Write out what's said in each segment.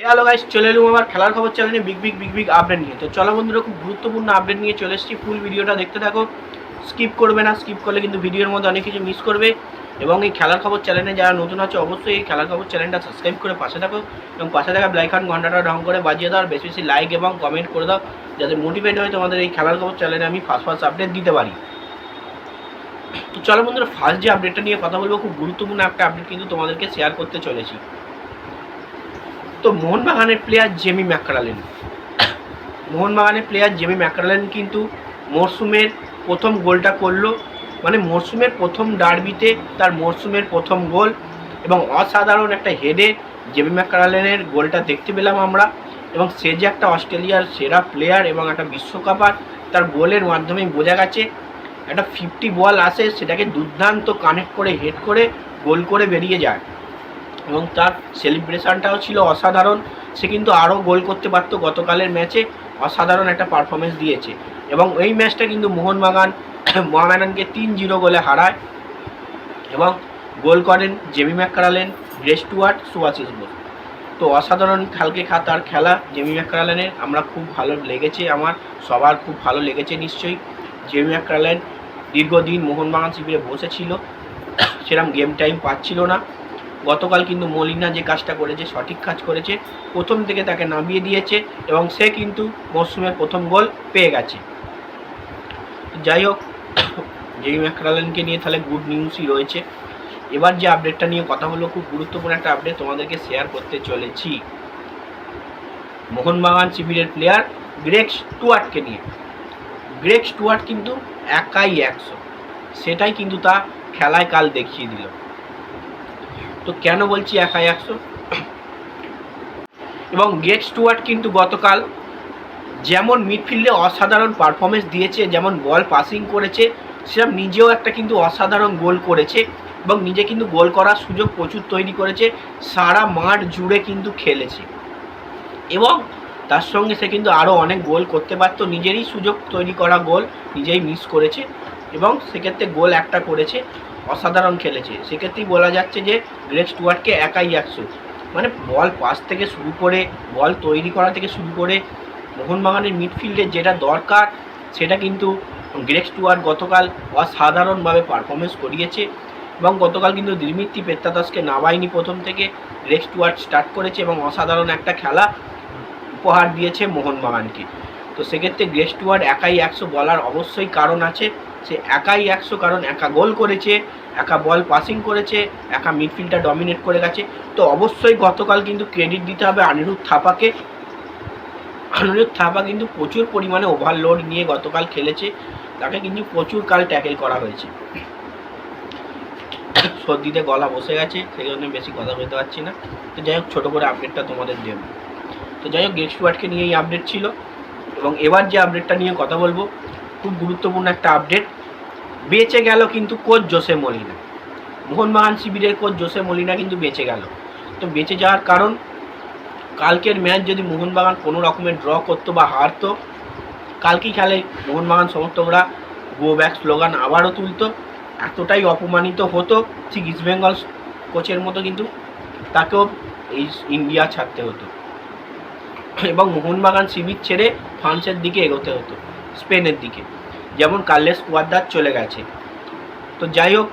এই hello guys চলে এলুম আমার খেলার খবর চ্যানেলে big big big big update নিয়ে। তো চলো বন্ধুরা, খুব গুরুত্বপূর্ণ আপডেট নিয়ে চলে এসেছি। ফুল ভিডিওটা দেখতে থাকো। স্কিপ করবে না স্কিপ করলে কিন্তু ভিডিওর মধ্যে অনেক কিছু মিস করবে। এবং এই খেলার খবর চ্যানেলে যারা নতুন আছে, অবশ্যই এই খেলার খবর চ্যানেলটা সাবস্ক্রাইব করে পাশে থাকো। এবং পাশে থাকা ব্লাইকান ঘন্টাটা ঢং করে বাজিয়ে দাও, আর বেশি বেশি লাইক এবং কমেন্ট করে দাও, যাতে মোটিভেট হয় তোমাদের এই খেলার খবর চ্যানেলে আমি ফার্স্ট ফার্স্ট আপডেট দিতে পারি। তো চলো বন্ধুরা ফার্স্ট যে আপডেটটা নিয়ে কথা বলব, খুব গুরুত্বপূর্ণ একটা আপডেট কিন্তু তোমাদেরকে শেয়ার করতে চলেছি। তো মোহনবাগানের প্লেয়ার জেমি ম্যাকরালেন মোহনবাগানের প্লেয়ার জেমি ম্যাকরালেন কিন্তু মরসুমের প্রথম গোলটা করল। মানে মরসুমের প্রথম ডার্বিতে তার মরসুমের প্রথম গোল এবং অসাধারণ একটা হেডে জেমি ম্যাকরালেনের গোলটা দেখতে পেলাম আমরা এবং সে যে একটা অস্ট্রেলিয়ার সেরা প্লেয়ার এবং একটা বিশ্বকাপার তার গোলের মাধ্যমে বোঝা গেছে। একটা ফিফটি বল আসে সেটাকে দুর্দান্ত কানেক্ট করে হেড করে, গোল করে বেরিয়ে যায়। এবং তার সেলিব্রেশনটাও ছিল অসাধারণ। সে কিন্তু আরও গোল করতে পারতো গতকালের ম্যাচে অসাধারণ একটা পারফরমেন্স দিয়েছে। এবং এই ম্যাচটা কিন্তু মোহনবাগান মোহামেডানকে তিন জিরো গোলে হারায় এবং গোল করেন জেমি ম্যাকরালেন গ্রেস্টুয়ার্ট সুয়াচিস বোস। তো অসাধারণ কালকে খা তার খেলা জেমি ম্যাকরালেনের আমরা খুব ভালো লেগেছে আমার, সবার খুব ভালো লেগেছে নিশ্চয়ই। জেমি ম্যাকরালেন দীর্ঘদিন মোহনবাগান শিবিরে বসেছিল। সেরকম গেম টাইম পাচ্ছিল না। গতকাল কিন্তু মলিনা যে কাজটা করেছে, সঠিক কাজ করেছে, প্রথম থেকে তাকে নামিয়ে দিয়েছে এবং সে কিন্তু মরসুমের প্রথম গোল পেয়ে গেছে। যাই হোক জেমি ম্যাকরালেনকে নিয়ে তাহলে গুড নিউজই রয়েছে। এবার যে আপডেটটা নিয়ে কথা হলো, খুব গুরুত্বপূর্ণ একটা আপডেট তোমাদেরকে শেয়ার করতে চলেছি। মোহনবাগান শিবিরের প্লেয়ার গ্রেক স্টুয়ার্টকে নিয়ে। গ্রেক স্টুয়ার্ট কিন্তু একাই একশো। সেটাই কিন্তু তা খেলায় কাল দেখিয়ে দিল। তো কেন বলছি একাই একশো এবং গেট স্টুয়ার্ট কিন্তু গতকাল যেমন মিডফিল্ডে অসাধারণ পারফরমেন্স দিয়েছে, যেমন বল পাসিং করেছে, সেরকম নিজেও একটা কিন্তু অসাধারণ গোল করেছে এবং নিজে কিন্তু গোল করার সুযোগ প্রচুর তৈরি করেছে, সারা মাঠ জুড়ে কিন্তু খেলেছে। এবং তার সঙ্গে সে কিন্তু আরও অনেক গোল করতে পারতো, নিজেরই সুযোগ তৈরি করা গোল নিজেই মিস করেছে এবং সেক্ষেত্রে গোল একটা করেছে। অসাধারণ খেলেছে। সেক্ষেত্রেই বলা যাচ্ছে যে গ্রেক স্টুয়ার্টকে একাই একশো। মানে বল পাস থেকে শুরু করে, বল তৈরি করা থেকে শুরু করে, মোহনবাগানের মিডফিল্ডে যেটা দরকার, সেটা কিন্তু গ্রেক স্টুয়ার্ট গতকাল অসাধারণভাবে পারফরমেন্স করিয়েছে এবং গতকাল কিন্তু দিমিত্রি পেত্তাদাসকে নামায়নি প্রথম থেকে। গ্রেক স্টুয়ার্ট স্টার্ট করেছে এবং অসাধারণ একটা খেলা উপহার দিয়েছে মোহনবাগানকে। তো সেক্ষেত্রে গ্রেক স্টুয়ার্ট একাই একশো বলার অবশ্যই কারণ আছে। সে একাই একশো কারণ, একা গোল করেছে, একা বল পাসিং করেছে, একা মিডফিল্ডটা ডমিনেট করে গেছে। তো অবশ্যই গতকাল কিন্তু ক্রেডিট দিতে হবে অনিরুদ্ধ থাপাকে। অনিরুদ্ধ থাপা কিন্তু প্রচুর পরিমাণে ওভারলোড নিয়ে গতকাল খেলেছে। তাকে কিন্তু প্রচুর কাল ট্যাকেল করা হয়েছে। সর্দিতে গলা বসে গেছে, সেই জন্য বেশি কথা বলতে পারছি না। তো যাই হোক, ছোটো করে আপডেটটা তোমাদের দেব তো যাই হোক গেস্ট ওয়ার্ডকে নিয়ে এই আপডেট ছিল। এবং এবার যে আপডেটটা নিয়ে কথা বলব খুব গুরুত্বপূর্ণ একটা আপডেট বেঁচে গেল কিন্তু কোচ জোসে মলিনা। মোহনবাগান শিবিরের কোচ জোসে মলিনা কিন্তু বেঁচে গেল। তো বেঁচে যাওয়ার কারণ, কালকের ম্যাচ যদি মোহনবাগান কোনো রকমের ড্র করতো বা হারতো, কালকেই খেলে মোহনবাগান সমর্থকরা গো ব্যাক স্লোগান আবারও তুলতো। এতটাই অপমানিত হতো, ঠিক ইস্টবেঙ্গল কোচের মতো কিন্তু তাকেও এই ইন্ডিয়া ছাড়তে হতো। এবং মোহনবাগান শিবির ছেড়ে ফ্রান্সের দিকে এগোতে হতো। স্পেনের দিকে। যেমন কার্লেস ওয়ার্দার চলে গেছে। তো যাই হোক,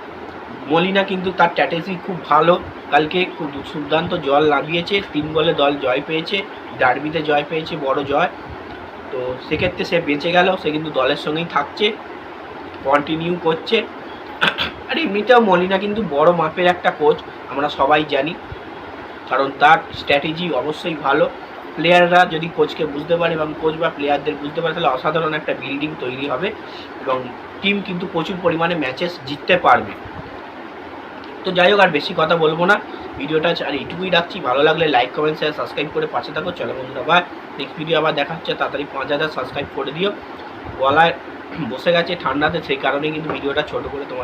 মলিনা কিন্তু তার স্ট্র্যাটেজি খুব ভালো। কালকে খুব দুর্দান্ত জল নামিয়েছে তিন গোলে দল জয় পেয়েছে ডার্বিতে জয় পেয়েছে, বড় জয়। তো সেক্ষেত্রে সে বেঁচে গেল, সে কিন্তু দলের সঙ্গেই থাকছে কন্টিনিউ করছে। আর এমনিতেও মলিনা কিন্তু বড় মাপের একটা কোচ আমরা সবাই জানি। কারণ তার স্ট্র্যাটেজি অবশ্যই ভালো। প্লেয়াররা যদি কোচকে বুঝতে পারে এবং কোচ বা প্লেয়ারদের বুঝতে পারে, তাহলে অসাধারণ একটা বিল্ডিং তৈরি হবে এবং টিম কিন্তু প্রচুর পরিমাণে ম্যাচেস জিততে পারবে। তো যাই হোক, আর বেশি কথা বলব না। ভিডিওটা আর এইটুকুই রাখছি। ভালো লাগলে লাইক কমেন্ট শেয়ার সাবস্ক্রাইব করে পাশে থাকো। চলো বন্ধুরা ভাই নেক্সট ভিডিও আবার দেখা হচ্ছে। তাড়াতাড়ি পাঁচ হাজার সাবস্ক্রাইব করে দিও। গলায় বসে গেছে ঠান্ডাতে, সেই কারণে কিন্তু ভিডিওটা ছোট করে তোমার